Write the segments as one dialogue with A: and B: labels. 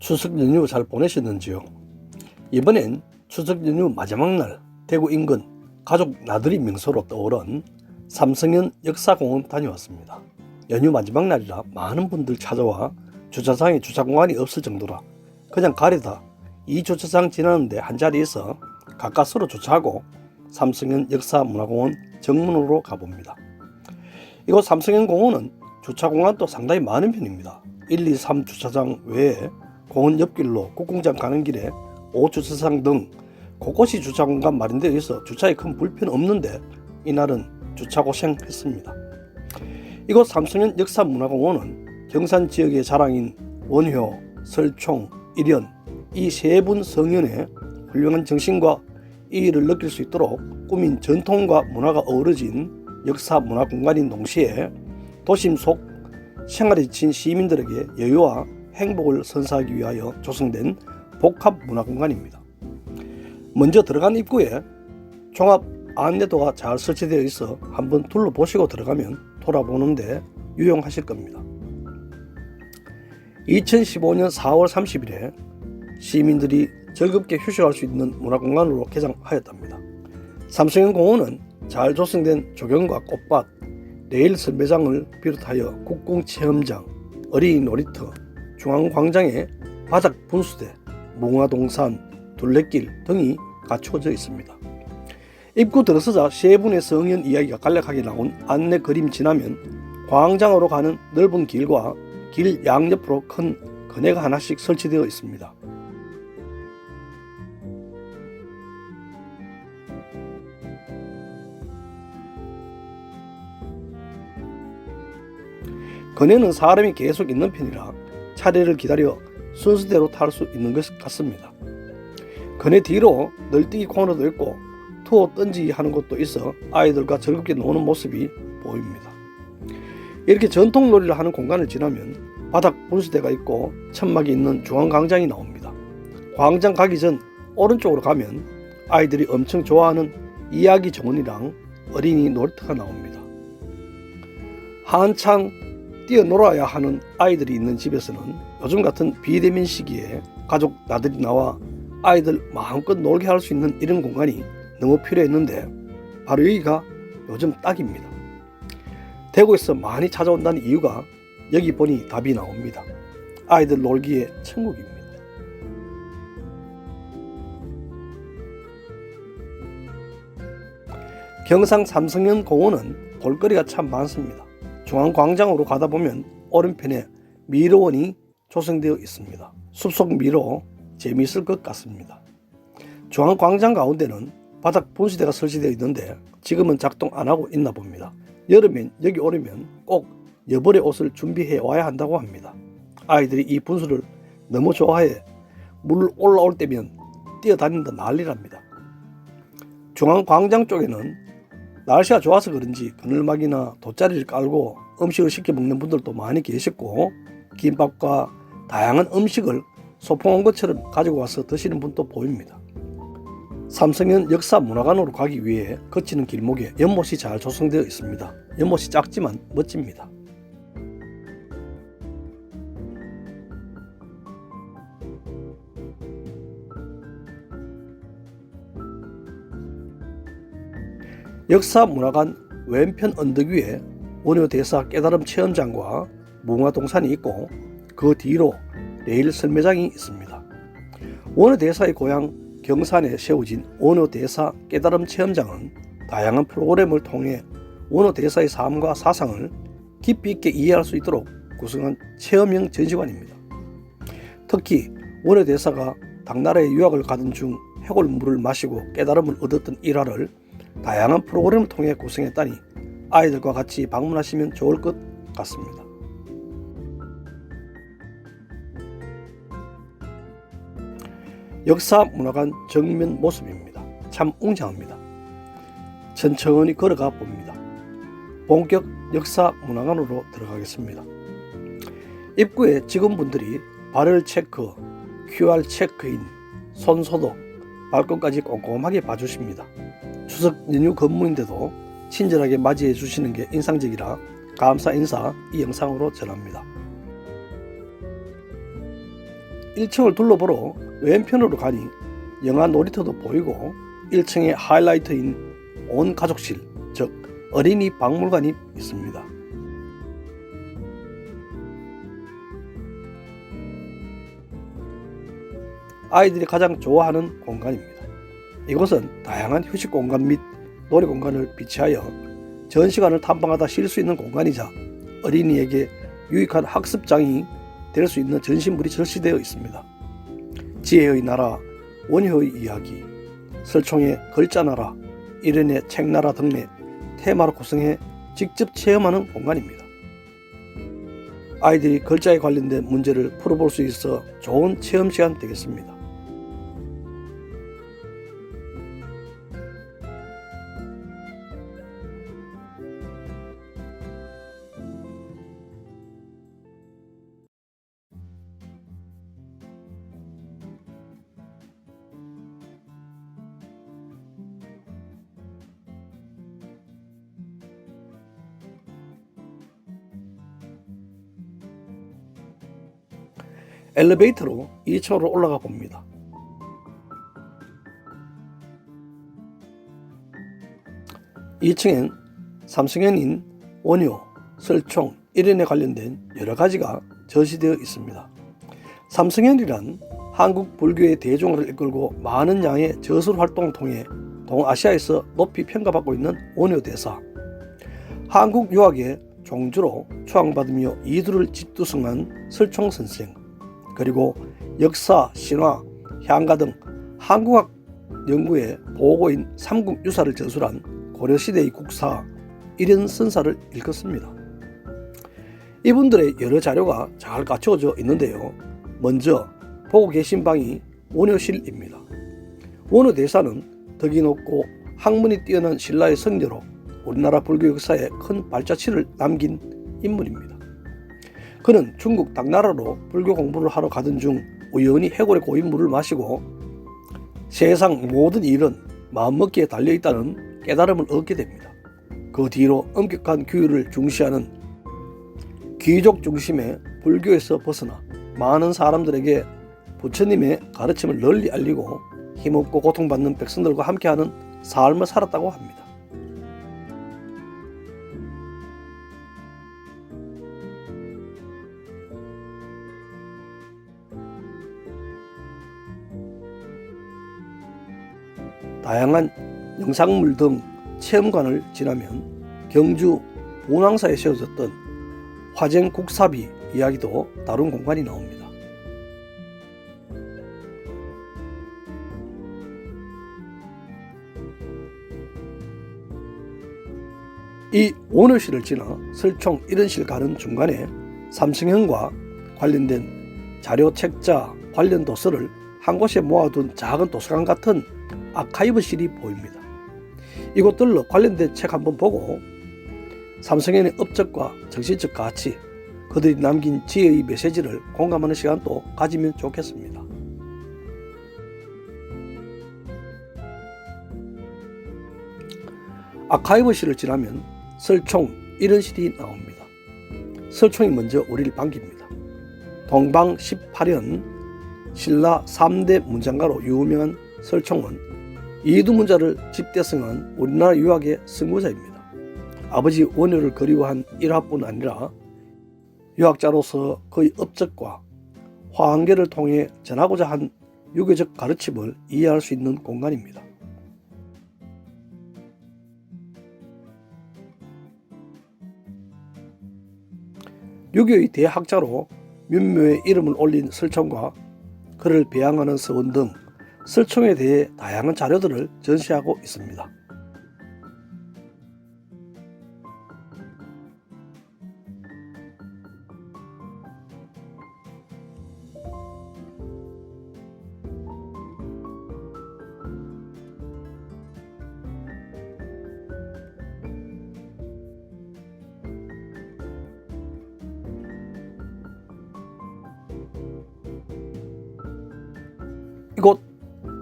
A: 추석 연휴 잘 보내셨는지요? 이번엔 추석 연휴 마지막 날 대구 인근 가족 나들이 명소로 떠오른 삼성현 역사공원 다녀왔습니다. 연휴 마지막 날이라 많은 분들 찾아와 주차장에 주차 공간이 없을 정도라 그냥 가려다 이 주차장 지나는데 한 자리에서 가까스로 주차하고 삼성현 역사문화공원 정문으로 가봅니다. 이곳 삼성현 공원은 주차 공간도 상당히 많은 편입니다. 1, 2, 3 주차장 외에 공원 옆길로 국궁장 가는 길에 5주차장 등 곳곳이 주차 공간 마련되어 있어 주차에 큰 불편 없는데 이날은 주차 고생했습니다. 이곳 삼성현 역사문화공원은 경산 지역의 자랑인 원효, 설총, 일연 이세 분 성현의 훌륭한 정신과 이의를 느낄 수 있도록 꾸민 전통과 문화가 어우러진 역사 문화 공간인 동시에 도심 속 생활에 지친 시민들에게 여유와 행복을 선사하기 위하여 조성된 복합 문화 공간입니다. 먼저 들어간 입구에 종합 안내도가 잘 설치되어 있어 한번 둘러보시고 들어가면 돌아보는데 유용하실 겁니다. 2015년 4월 30일에 시민들이 즐겁게 휴식할 수 있는 문화공간으로 개장하였답니다. 삼성현 공원은 잘 조성된 조경과 꽃밭, 레일 선배장을 비롯하여 국궁 체험장, 어린이 놀이터, 중앙광장에 바닥 분수대, 몽화동산, 둘레길 등이 갖추어져 있습니다. 입구 들어서자 세 분의 성현 이야기가 간략하게 나온 안내 그림 지나면 광장으로 가는 넓은 길과 길 양옆으로 큰 건해가 하나씩 설치되어 있습니다. 건해는 사람이 계속 있는 편이라 차례를 기다려 순서대로 탈 수 있는 것 같습니다. 건해 뒤로 널뛰기 코너도 있고 투어 던지기 하는 곳도 있어 아이들과 즐겁게 노는 모습이 보입니다. 이렇게 전통 놀이를 하는 공간을 지나면 바닥 분수대가 있고 천막이 있는 중앙광장이 나옵니다. 광장 가기 전 오른쪽으로 가면 아이들이 엄청 좋아하는 이야기 정원이랑 어린이 놀이터가 나옵니다. 한창 뛰어놀아야 하는 아이들이 있는 집에서는 요즘 같은 비대면 시기에 가족 나들이 나와 아이들 마음껏 놀게 할 수 있는 이런 공간이 너무 필요했는데 바로 여기가 요즘 딱입니다. 대구에서 많이 찾아온다는 이유가 여기 보니 답이 나옵니다. 아이들 놀기에 천국입니다. 경상 삼성현 공원은 볼거리가 참 많습니다. 중앙광장으로 가다 보면 오른편에 미로원이 조성되어 있습니다. 숲속 미로 재미있을 것 같습니다. 중앙광장 가운데는 바닥 분수대가 설치되어 있는데 지금은 작동 안 하고 있나 봅니다. 여름엔 여기 오려면 꼭 여벌의 옷을 준비해 와야 한다고 합니다. 아이들이 이 분수를 너무 좋아해 물 올라올 때면 뛰어다닌다 난리랍니다. 중앙광장 쪽에는 날씨가 좋아서 그런지 그늘막이나 돗자리를 깔고 음식을 시켜 먹는 분들도 많이 계셨고 김밥과 다양한 음식을 소풍 온 것처럼 가지고 와서 드시는 분도 보입니다. 삼성현 역사문화관으로 가기 위해 거치는 길목에 연못이 잘 조성되어 있습니다. 연못이 작지만 멋집니다. 역사문화관 왼편 언덕 위에 원효 대사 깨달음 체험장과 문화동산이 있고 그 뒤로 레일 설매장이 있습니다. 원효 대사의 고향 경산에 세워진 원효 대사 깨달음 체험장은 다양한 프로그램을 통해 원효 대사의 삶과 사상을 깊이 있게 이해할 수 있도록 구성한 체험형 전시관입니다. 특히 원효 대사가 당나라에 유학을 가던 중 해골물을 마시고 깨달음을 얻었던 일화를 다양한 프로그램을 통해 구성했다니 아이들과 같이 방문하시면 좋을 것 같습니다. 역사 문화관 정면 모습입니다. 참 웅장합니다. 천천히 걸어가 봅니다. 본격 역사 문화관으로 들어가겠습니다. 입구에 직원분들이 발열 체크, QR 체크인, 손 소독, 발권까지 꼼꼼하게 봐주십니다. 추석 연휴 근무인데도 친절하게 맞이해 주시는 게 인상적이라 감사 인사 이 영상으로 전합니다. 1층을 둘러보러 왼편으로 가니 영화 놀이터도 보이고 1층에 하이라이트인 온 가족실, 즉 어린이 박물관이 있습니다. 아이들이 가장 좋아하는 공간입니다. 이곳은 다양한 휴식 공간 및 놀이 공간을 비치하여 전시관을 탐방하다 쉴 수 있는 공간이자 어린이에게 유익한 학습장이 될 수 있는 전시물이 전시되어 있습니다. 지혜의 나라, 원효의 이야기, 설총의 글자나라, 이른의 책나라 등의 테마로 구성해 직접 체험하는 공간입니다. 아이들이 글자에 관련된 문제를 풀어볼 수 있어 좋은 체험 시간 되겠습니다. 엘리베이터로 2층으로 올라가 봅니다. 이층엔 삼성현인 원효, 설총, 일인에 관련된 여러 가지가 전시되어 있습니다. 삼성현이란 한국 불교의 대종을 이끌고 많은 양의 저술 활동을 통해 동아시아에서 높이 평가받고 있는 원효 대사, 한국 유학의 종주로 추앙받으며 이두를 집두성한 설총 선생, 그리고 역사, 신화, 향가 등 한국학 연구의 보고인 삼국 유사를 저술한 고려시대의 국사 일연 선사를 읽었습니다. 이분들의 여러 자료가 잘 갖춰져 있는데요. 먼저 보고 계신 방이 원효실입니다. 원효 대사는 덕이 높고 학문이 뛰어난 신라의 성녀로 우리나라 불교 역사에 큰 발자취를 남긴 인물입니다. 그는 중국 당나라로 불교 공부를 하러 가던 중 우연히 해골의 고인 물을 마시고 세상 모든 일은 마음먹기에 달려있다는 깨달음을 얻게 됩니다. 그 뒤로 엄격한 규율을 중시하는 귀족 중심의 불교에서 벗어나 많은 사람들에게 부처님의 가르침을 널리 알리고 힘없고 고통받는 백성들과 함께하는 삶을 살았다고 합니다. 다양한 영상물 등 체험관을 지나면 경주 본왕사에 세워졌던 화쟁 국사비 이야기도 다룬 공간이 나옵니다. 이 원효실을 지나 설총 1원실 가는 중간에 삼성현과 관련된 자료 책자 관련 도서를 한 곳에 모아둔 작은 도서관 같은 아카이브실이 보입니다. 이곳들로 관련된 책 한번 보고 삼성현의 업적과 정신적 가치, 그들이 남긴 지혜의 메시지를 공감하는 시간도 가지면 좋겠습니다. 아카이브실을 지나면 설총 이런 실이 나옵니다. 설총이 먼저 우리를 반깁니다. 동방 18년 신라 3대 문장가로 유명한 설총은 이두문자를 집대성한 우리나라 유학의 선구자입니다. 아버지 원효를 그리워한 일화뿐 아니라 유학자로서 그의 업적과 화한계를 통해 전하고자 한 유교적 가르침을 이해할 수 있는 공간입니다. 유교의 대학자로 윤묘의 이름을 올린 설총과 그를 배양하는 서원 등 설총에 대해 다양한 자료들을 전시하고 있습니다.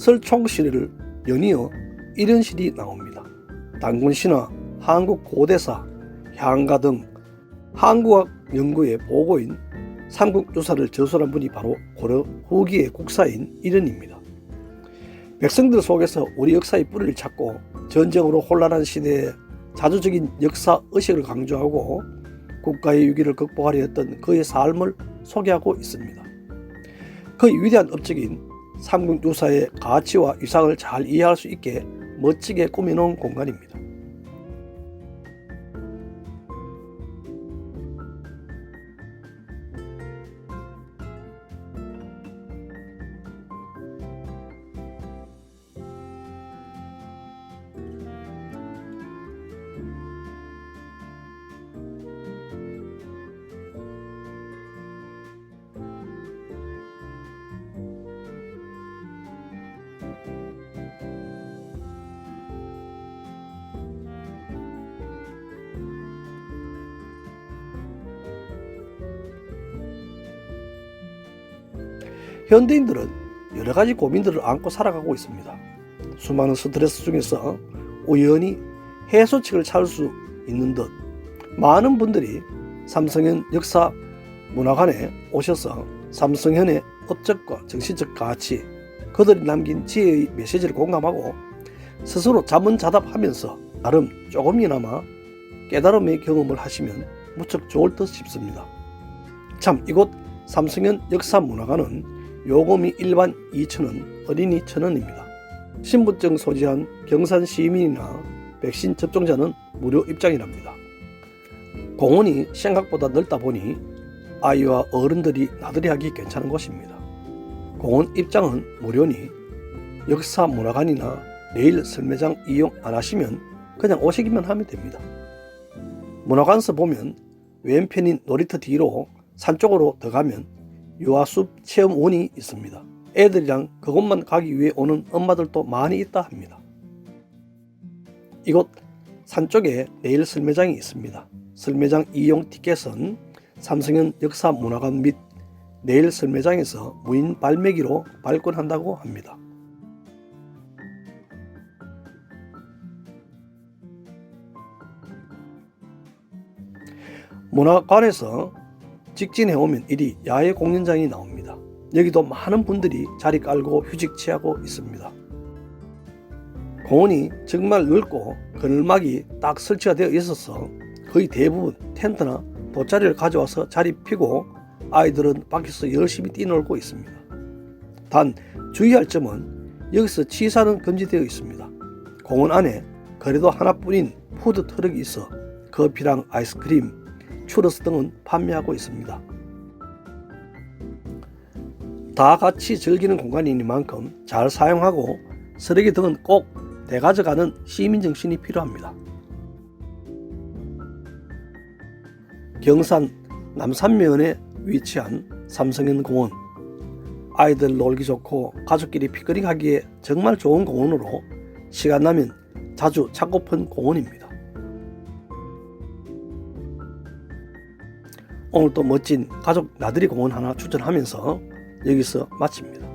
A: 설총실을 연이어 일연실이 나옵니다. 단군신화, 한국 고대사, 향가 등 한국학 연구의 보고인 삼국조사를 저술한 분이 바로 고려 후기의 국사인 이른입니다. 백성들 속에서 우리 역사의 뿌리를 찾고 전쟁으로 혼란한 시대에 자주적인 역사 의식을 강조하고 국가의 위기를 극복하려 했던 그의 삶을 소개하고 있습니다. 그의 위대한 업적인 삼국 유사의 가치와 위상을 잘 이해할 수 있게 멋지게 꾸며놓은 공간입니다. 현대인들은 여러 가지 고민들을 안고 살아가고 있습니다. 수많은 스트레스 중에서 우연히 해소책을 찾을 수 있는 듯 많은 분들이 삼성현 역사 문화관에 오셔서 삼성현의 업적과 정신적 가치, 그들이 남긴 지혜의 메시지를 공감하고 스스로 자문자답하면서 나름 조금이나마 깨달음의 경험을 하시면 무척 좋을 듯 싶습니다. 참 이곳 삼성현 역사문화관은 요금이 일반 2,000원, 어린이 1,000원입니다. 신분증 소지한 경산 시민이나 백신 접종자는 무료 입장이랍니다. 공원이 생각보다 넓다 보니 아이와 어른들이 나들이 하기 괜찮은 곳입니다. 공원 입장은 무료니 역사 문화관이나 내일 설매장 이용 안 하시면 그냥 오시기만 하면 됩니다. 문화관서 보면 왼편인 놀이터 뒤로 산 쪽으로 더 가면 유아숲 체험원이 있습니다. 애들이랑 그곳만 가기 위해 오는 엄마들도 많이 있다 합니다. 이곳 산 쪽에 내일 설매장이 있습니다. 설매장 이용 티켓은 삼성현 역사문화관 및 내일 설매장에서 무인 발매기로 발권한다고 합니다. 문화관에서 직진해 오면 이리 야외 공연장이 나옵니다. 여기도 많은 분들이 자리 깔고 휴식 취하고 있습니다. 공원이 정말 넓고 그늘막이 딱 설치가 되어 있어서 거의 대부분 텐트나 돗자리를 가져와서 자리 피고 아이들은 밖에서 열심히 뛰놀고 있습니다. 단 주의할 점은 여기서 취사는 금지되어 있습니다. 공원 안에 그래도 하나뿐인 푸드 트럭이 있어 커피랑 아이스크림, 추러스 등은 판매하고 있습니다. 다 같이 즐기는 공간이니만큼 잘 사용하고 쓰레기 등은 꼭 대가져가는 시민 정신이 필요합니다. 경산 남산면에 위치한 삼성현 공원 아이들 놀기 좋고 가족끼리 피크닉 하기에 정말 좋은 공원으로 시간 나면 자주 찾고픈 공원입니다. 오늘도 멋진 가족 나들이 공원 하나 추천하면서 여기서 마칩니다.